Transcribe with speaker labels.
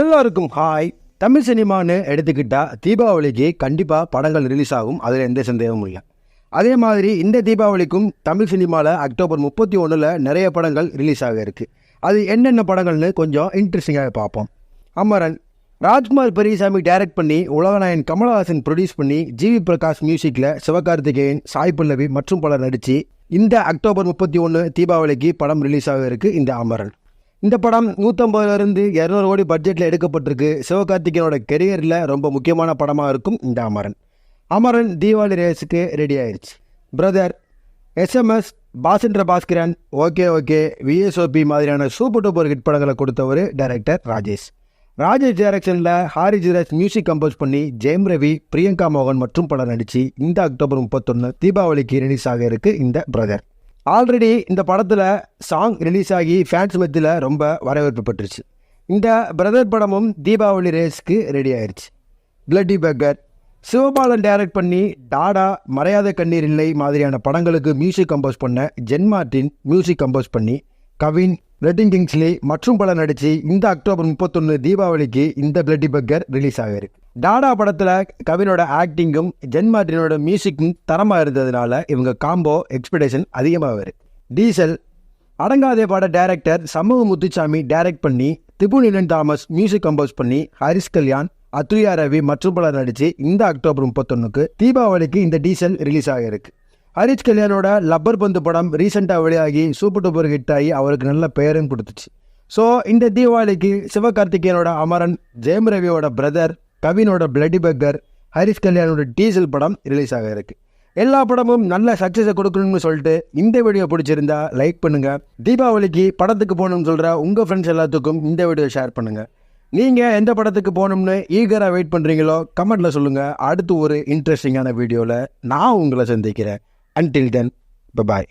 Speaker 1: எல்லாருக்கும் ஹாய். தமிழ் சினிமான்னு எடுத்துக்கிட்டால் தீபாவளிக்கு கண்டிப்பாக படங்கள் ரிலீஸ் ஆகும். அதில் எந்த சந்தேகமும் இல்லை. அதே மாதிரி இந்த தீபாவளிக்கும் தமிழ் சினிமாவில் அக்டோபர் முப்பத்தி ஒன்றில் நிறைய படங்கள் ரிலீஸ் ஆக இருக்குது அது என்னென்ன படங்கள்னு கொஞ்சம் இன்ட்ரெஸ்டிங்காக பார்ப்போம். அமரன் ராஜ்குமார் பெரியசாமி டைரக்ட் பண்ணி உலகநாயன் கமலஹாசன் ப்ரொடியூஸ் பண்ணி ஜிவி பிரகாஷ் மியூசிக்கில் சிவகார்த்திகேயன் சாய் பல்லவி மற்றும் பலர் நடித்து இந்த அக்டோபர் முப்பத்தி ஒன்று தீபாவளிக்கு படம் ரிலீஸ் ஆக இருக்குது இந்த அமரன். இந்த படம் நூற்றம்பதுலேருந்து இரநூறு கோடி பட்ஜெட்டில் எடுக்கப்பட்டிருக்கு. சிவகார்த்திகேயனோட கெரியரில் ரொம்ப முக்கியமான படமாக இருக்கும் இந்த அமரன். அமரன் தீபாவளி ரேஸுக்கு ரெடி ஆயிடுச்சு பிரதர் எஸ்எம்எஸ் பாசென்ற பாஸ்கரன் ஓகே ஓகே விஎஸ்ஓபி மாதிரியான சூப்பர் டூப்பர் ஹிட் படங்களை கொடுத்தவர் டைரக்டர் ராஜேஷ். ராஜேஷ் டைரக்ஷனில் ஹாரி ஜிராஜ் மியூசிக் கம்போஸ் பண்ணி ஜெயம் ரவி பிரியங்கா மோகன் மற்றும் பலர் நடித்து இந்த அக்டோபர் முப்பத்தொன்று தீபாவளிக்கு ரிலீஸ் ஆக இருக்குது இந்த பிரதர் ஆல்ரெடி இந்த படத்தில் சாங் ரிலீஸ் ஆகி ஃபேன்ஸ் மத்தியில் ரொம்ப வரவேற்பு பெற்றுச்சு இந்த பிரதர் படமும் தீபாவளி ரேஸ்க்கு ரெடி ஆயிடுச்சு பிளட்டி பக்கர் சிவபாலன் டைரக்ட் பண்ணி டாடா மறையாத கண்ணீர் இல்லை மாதிரியான படங்களுக்கு மியூசிக் கம்போஸ் பண்ண ஜென் மார்டின் மியூசிக் கம்போஸ் பண்ணி கவின் ரெட்டிங் கிங்ஸ்லி மற்றும் பல நடித்து இந்த அக்டோபர் முப்பத்தொன்று தீபாவளிக்கு இந்த பிளட்டி பக்கர் ரிலீஸ் ஆகிருக்கு டாடா படத்தில் கவினோட ஆக்டிங்கும் ஜென் மார்டினோட மியூசிக்கும் தரமாக இருந்ததுனால இவங்க காம்போ எக்ஸ்பெக்டேஷன் அதிகமாக வரும் டீசல் அடங்காதே பாட டைரக்டர் சமூக முத்துசாமி டைரக்ட் பண்ணி திபுநிலன் தாமஸ் மியூசிக் கம்போஸ் பண்ணி ஹரிஷ் கல்யாண் அத்துரியா ரவி மற்றும் பலர் நடித்து இந்த அக்டோபர் முப்பத்தொன்னுக்கு தீபாவளிக்கு இந்த டீசல் ரிலீஸ் ஆகிருக்கு ஹரிஷ் கல்யாணோட லப்பர் பந்து படம் ரீசெண்டாக வெளியாகி சூப்பர் டூப்பர் ஹிட் ஆகி அவருக்கு நல்ல பெயரும் கொடுத்துச்சு. ஸோ இந்த தீபாவளிக்கு சிவகார்த்திகேயனோட அமரன் ஜெயம் ரவியோட பிரதர் கவினோட பிளடி பக்கர் ஹரிஷ் கல்யாணோட டீசல் படம் ரிலீஸ் ஆக இருக்குது எல்லா படமும் நல்ல சக்ஸஸை கொடுக்கணும்னு சொல்லிட்டு இந்த வீடியோ பிடிச்சிருந்தா லைக் பண்ணுங்கள் தீபாவளிக்கு படத்துக்கு போகணும்னு சொல்கிற உங்கள் ஃப்ரெண்ட்ஸ் எல்லாத்துக்கும் இந்த வீடியோ ஷேர் பண்ணுங்கள் நீங்கள் எந்த படத்துக்கு போகணும்னு ஈகராக வெயிட் பண்ணுறீங்களோ கமெண்ட்டில் சொல்லுங்கள் அடுத்து ஒரு இன்ட்ரெஸ்டிங்கான வீடியோவில் நான் உங்களை சந்திக்கிறேன். அன்டில் தென் பாய்